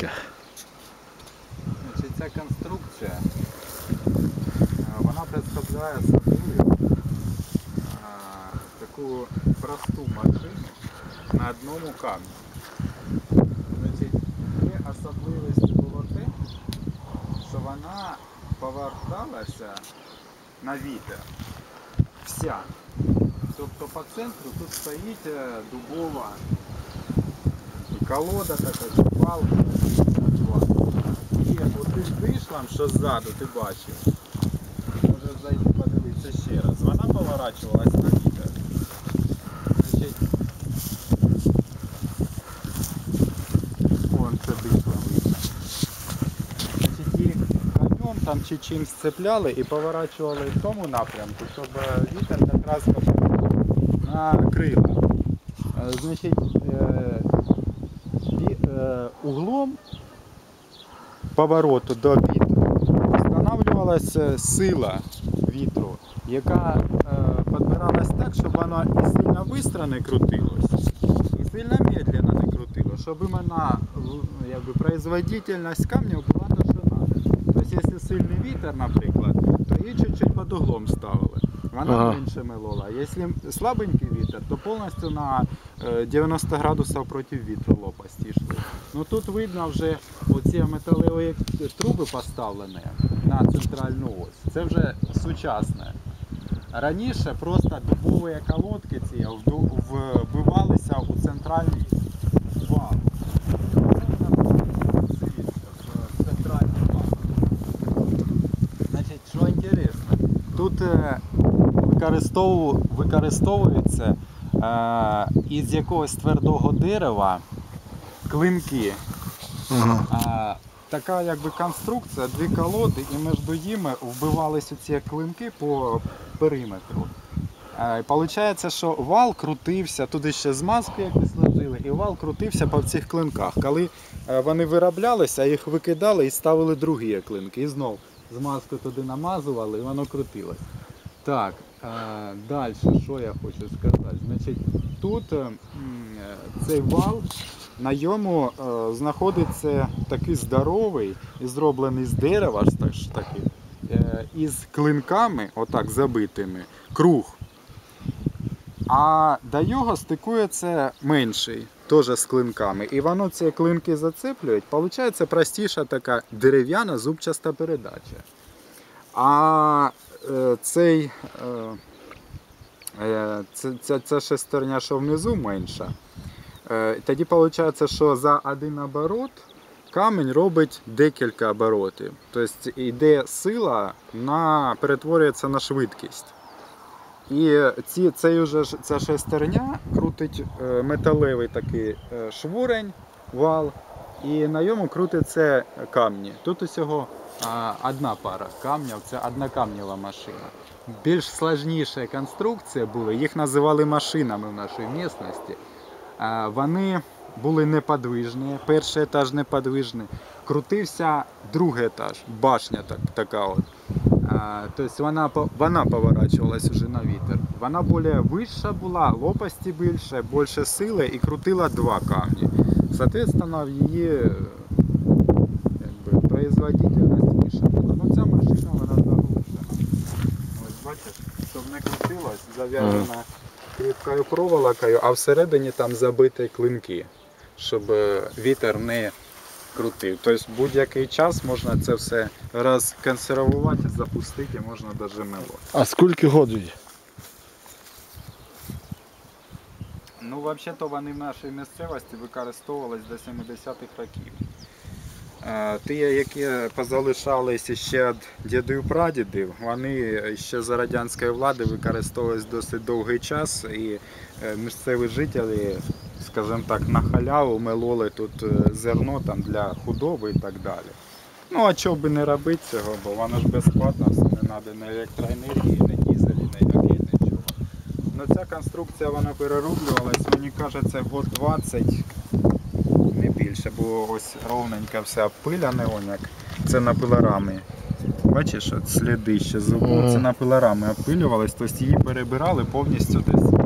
таке? Значить, ця конструкція, е, вона представляє собою е, таку просту машину на одному камні. Значить, є особливість було те, що вона поверталася на вітер. Вся. Тобто по центру тут стоїть е, дубова колода така, палка. Є отим вишлам, що ззаду ти бачив. Може зайти подивитися ще раз. Вона поворачувалась на вітер. Значить, Вон це вийшла вийшла. Значить, їх конем там чи чимсь цепляли і поворачували в тому напрямку, щоб вітер якраз на крила. Е, Значить, е, углом повороту до вітру встановлювалася сила вітру, яка е, підбиралась так, щоб вона і сильно швидко не крутилась, і сильно медленно не крутилась, щоб іменно в- якби, производительність камня була та, що надо. Тобто, якщо сильний вітер, наприклад, то її чуть-чуть під углом ставили. Вона Ага. менше мелола. Якщо слабенький вітер, то повністю на е, 90 градусів проти вітру лопасті йшли. Ну тут видно вже оці металеві труби поставлені на центральну ось. Це вже сучасне. Раніше просто дубові колодки ці вбивалися у центральний вал. Значить, що інтересно, тут е, використову- використовуються е, із якогось твердого дерева клинки. Ага. А, така якби конструкція, дві колоди, і між ними вбивалися ці клинки по периметру. А, і Получається, що вал крутився, туди ще змазку якось ложили, і вал крутився по цих клинках. Коли е, вони вироблялися, їх викидали і ставили другі клинки. І знов змазку туди намазували, і воно крутилось. Так, е, далі, що я хочу сказати? Значить, тут е, е, цей вал на йому е, знаходиться такий здоровий і зроблений з дерева ж таки, із клинками, отак забитими, круг. А до його стикується менший, теж з клинками. І воно ці клинки зацеплюють. Получається простіша така дерев'яна зубчаста передача. А цей, е, е, ця, ця, ця шестерня, що внизу менша, Е, Тоді виходить, що за один оборот камінь робить декілька оборотів. Тобто йде сила на, перетворюється на швидкість. І ці, цей уже, ця шестерня крутить е, металевий такий е, швурень, вал, і на ньому крутиться камні. Тут усього а, одна пара камнів, це однокамнєва машина. Більш складніша конструкція були, їх називали машинами в нашій місцевості. Вони були неподвижні, перший етаж неподвижний, крутився другий етаж, башня так, така от. Тобто вона, вона поворачувалась вже на вітер. Вона більш вища була, лопасті більше, більше сили і крутила два камні. Соответственно, в її якби, производительність вища була. Ну ця машина вона заглушена. Ось бачиш, щоб не крутилась, зав'язана кріпкою проволокою, а всередині там забиті клинки, щоб е, вітер не крутив. Тобто будь-який час можна це все розконсервувати, запустити можна навіть мело. А скільки годує? Ну, взагалі-то вони в нашій місцевості використовувались до 70-х років. Е, Ті, які позалишалися ще від дідів прадідів, вони ще за радянської влади використовувались досить довгий час і е, місцеві жителі, скажімо так, на халяву мелоли тут е, зерно там для худоби і так далі. Ну а чого би не робити цього, бо воно ж безплатно, не треба ні електроенергії, ця конструкція вона перероблювалась, мені кажеться, год 20, не більше, бо ось ровненька вся обпиляне, он як. Це на пилорами. Бачиш, от сліди ще зубов, це на пилорами опилювалось, тобто її перебирали повністю десь